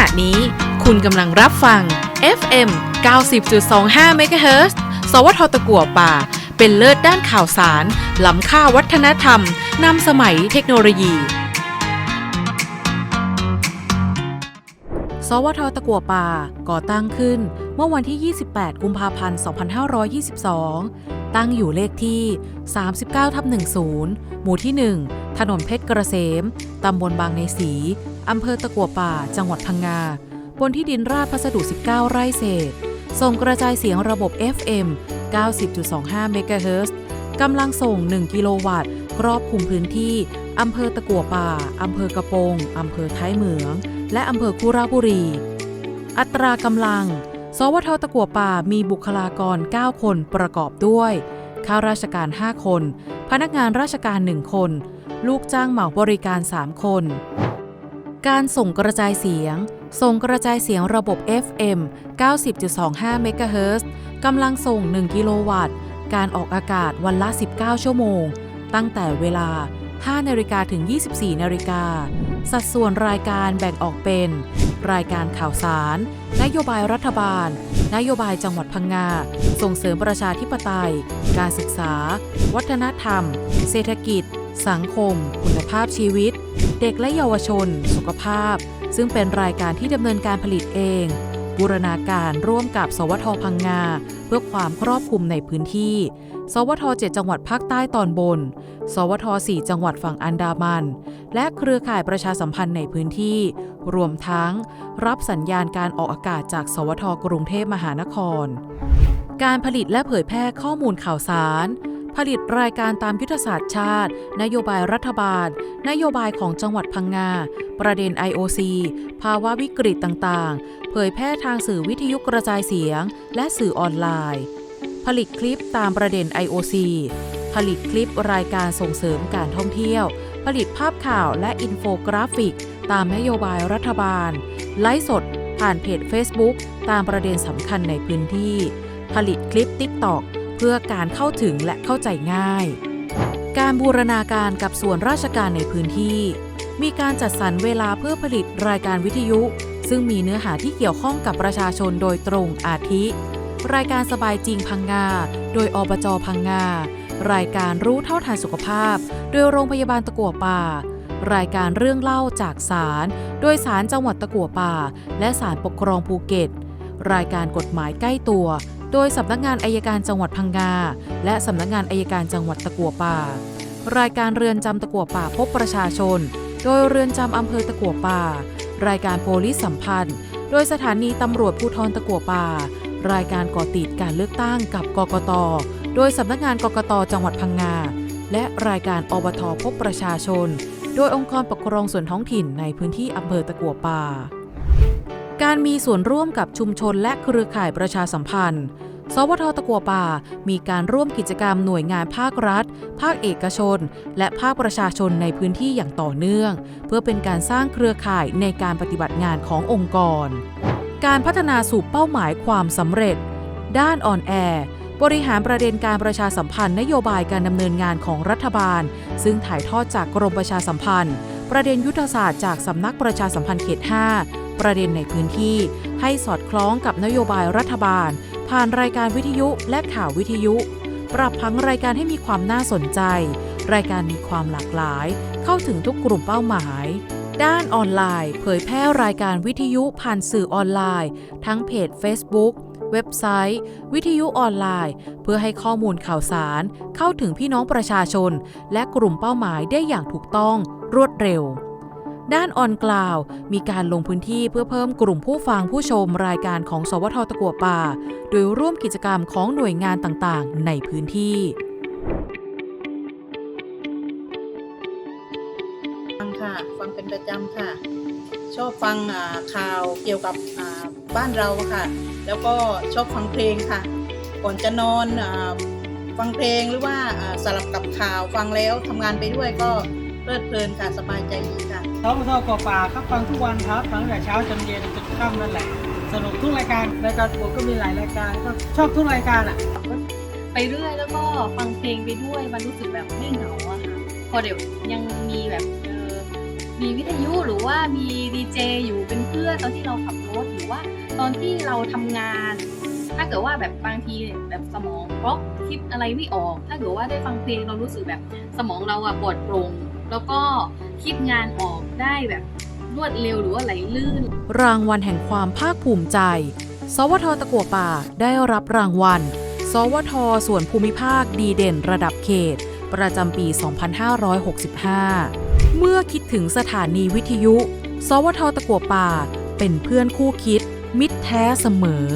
ขณะนี้ คุณกำลังรับฟัง FM 90.25 MHz สวทตะกัวป่า เป็นเลิศด้านข่าวสาร ล้ำค่าวัฒนธรรม นำสมัยเทคโนโลยี สวทตะกัวป่าก่อตั้งขึ้น เมื่อวันที่ 28 กุมภาพันธ์ 2522 ตั้งอยู่เลขที่ 39ทับ10 หมู่ที่ 1 ถนนเพชรกระเกษมตำบลบางในศรีอำเภอตะกัวป่า จังหวัดพังงา บนที่ดินราชพัสดุ 19 ไร่เศษ ส่งกระจายเสียงระบบ FM 90.25 เมกะเฮิรตซ์กำลังส่ง 1 กิโลวัตต์ครอบคลุมพื้นที่ อำเภอตะกัวป่า อำเภอกระโปง อำเภอท้ายเหมือง และอำเภอคุราบุรี อัตรากำลัง สวทตะกัวป่ามีบุคลากร 9 คนประกอบด้วยข้าราชการ 5 คน พนักงานราชการ 1 คน ลูกจ้างเหมาบริการ 3 คน การส่งกระจายเสียง ส่งกระจายเสียงระบบ FM 90.25เมกะเฮิรตซ์กำลังส่ง 1 กิโลวัตต์ การออกอากาศวันละ 19 ชั่วโมง ตั้งแต่เวลา 5นาฬิกาถึง 24นาฬิกา สัดส่วนรายการแบ่งออกเป็น รายการข่าวสาร นโยบายรัฐบาล นโยบายจังหวัดพังงา ส่งเสริมประชาธิปไตย การศึกษา วัฒนธรรม เศรษฐกิจ สังคม คุณภาพชีวิต เด็กและเยาวชน สุขภาพ ซึ่งเป็นรายการที่ดำเนินการผลิตเอง บูรณาการร่วมกับสวทพังงา เพื่อความครอบคลุมในพื้นที่ สวท7จังหวัดภาคใต้ตอนบน สวท4จังหวัดฝั่งอันดามัน และเครือข่ายประชาสัมพันธ์ในพื้นที่ รวมทั้ง รับสัญญาณการออกอากาศจาก สวทกรุงเทพมหานคร การผลิตและเผยแพร่ข้อมูลข่าวสาร ผลิตรายการตามยุทธศาสตร์ชาติ นโยบายรัฐบาล นโยบายของจังหวัดพังงา ประเด็น IOC ภาวะวิกฤตต่างๆ เผยแพร่ทางสื่อวิทยุกระจายเสียง และสื่อออนไลน์ ผลิตคลิปตามประเด็น IOC ผลิตคลิปรายการส่งเสริมการท่องเที่ยว ผลิตภาพข่าวและอินโฟกราฟิก ตามนโยบายรัฐบาล ไลฟ์สด ผ่านเพจ Facebook ตามประเด็นสำคัญในพื้นที่ ผลิตคลิป TikTok เพื่อการเข้าถึงและเข้าใจง่าย การบูรณาการกับส่วนราชการในพื้นที่ มีการจัดสรรเวลาเพื่อผลิตรายการวิทยุ ซึ่งมีเนื้อหาที่เกี่ยวข้องกับประชาชนโดยตรงอาทิ รายการสบายจริงพังงา โดยอบจพังงา รายการรู้เท่าทันสุขภาพ โดยโรงพยาบาลตะกัวป่า รายการเรื่องเล่าจากศาลโดยศาลจังหวัดตะกัวป่า และศาลปกครองภูเก็ตรายการกฎหมายใกล้ตัว โดยสำนักงานอายการจังหวัดพังงา และสำนักงานอายการจังหวัดตะกัวป่า รายการเรือนจำตะกัวป่าพบประชาชน โดยเรือนจำอำเภอตะกัวป่า รายการโพลิสสัมพันธ์ โดยสถานีตำรวจภูธรตะกัวป่า รายการก่อติดการเลือกตั้งกับกกต โดยสำนักงานกกตจังหวัดพังงา และรายการอบทพบประชาชน โดยองค์กรปกครองส่วนท้องถิ่นในพื้นที่อำเภอตะกัวป่า การมีส่วนร่วมกับชุมชนและเครือข่ายประชาสัมพันธ์ สวทตะกัวป่า มีการร่วมกิจกรรมหน่วยงานภาครัฐ ภาคเอกชน และภาคประชาชนในพื้นที่อย่างต่อเนื่อง เพื่อเป็นการสร้างเครือข่ายในการปฏิบัติงานขององค์กร การพัฒนาสู่เป้าหมายความสำเร็จ ด้านออนแอร์บริหารประเด็นการประชาสัมพันธ์นโยบายการดำเนินงานของรัฐบาล ซึ่งถ่ายทอดจากกรมประชาสัมพันธ์ ประเด็นยุทธศาสตร์จากสำนักประชาสัมพันธ์เขต 5 ประเด็นในพื้นที่ให้สอดคล้องกับนโยบายรัฐบาล ผ่านรายการวิทยุและข่าววิทยุ ปรับพังรายการให้มีความน่าสนใจ รายการมีความหลากหลาย เข้าถึงทุกกลุ่มเป้าหมาย ด้านออนไลน์ เผยแพร่รายการวิทยุผ่านสื่อออนไลน์ ทั้งเพจ Facebook เว็บไซต์ วิทยุออนไลน์ เพื่อให้ข้อมูลข่าวสาร เข้าถึงพี่น้องประชาชน และกลุ่มเป้าหมายได้อย่างถูกต้อง รวดเร็ว ด้านออนกล่าว มีการลงพื้นที่เพื่อเพิ่มกลุ่มผู้ฟังผู้ชมรายการของสวทตะกัวป่า โดยร่วมกิจกรรมของหน่วยงานต่างๆ ในพื้นที่ฟังค่ะฟังเป็นประจำค่ะ ชอบฟังข่าวเกี่ยวกับบ้านเราค่ะ แล้วก็ชอบฟังเพลงค่ะ ก่อนจะนอนอฟังเพลงหรือว่าอ่าสลับกับข่าวฟังแล้วทำงานไปด้วยก็ เพลิดเพลินค่ะสบายใจดีค่ะสวทกป่าครับฟังทุกวันครับฟังตั้งแต่เช้าจนเย็นจนค่ำนั่นแหละสนุกทุกรายการรายการผมก็มีหลายรายการก็ชอบทุกรายการอะไปเรื่อยแล้วก็ฟังเพลงไปด้วยมันรู้สึกแบบไม่เหงาอะค่ะพอเดี๋ยวยังมีแบบเออมีวิทยุหรือว่ามีดีเจอยู่เป็นเพื่อนตอนที่เราขับรถหรือว่าตอนที่เราทำงาน ถ้าเกิดว่าแบบบางทีแบบสมองบล็อกคิดอะไรไม่ออก ถ้าเกิดว่าได้ฟังเพลงเรารู้สึกแบบสมองเราอะปลอดโปร่ง แล้วก็คิดงานออกได้แบบรวดเร็วหรือว่าไหลลื่น รางวัลแห่งความภาคภูมิใจ สวทตะกัวป่าได้รับรางวัล สวทส่วนภูมิภาคดีเด่นระดับเขต ประจำปี 2565 เมื่อคิดถึงสถานีวิทยุ สวทตะกัวป่า เป็นเพื่อนคู่คิด มิตรแท้เสมอ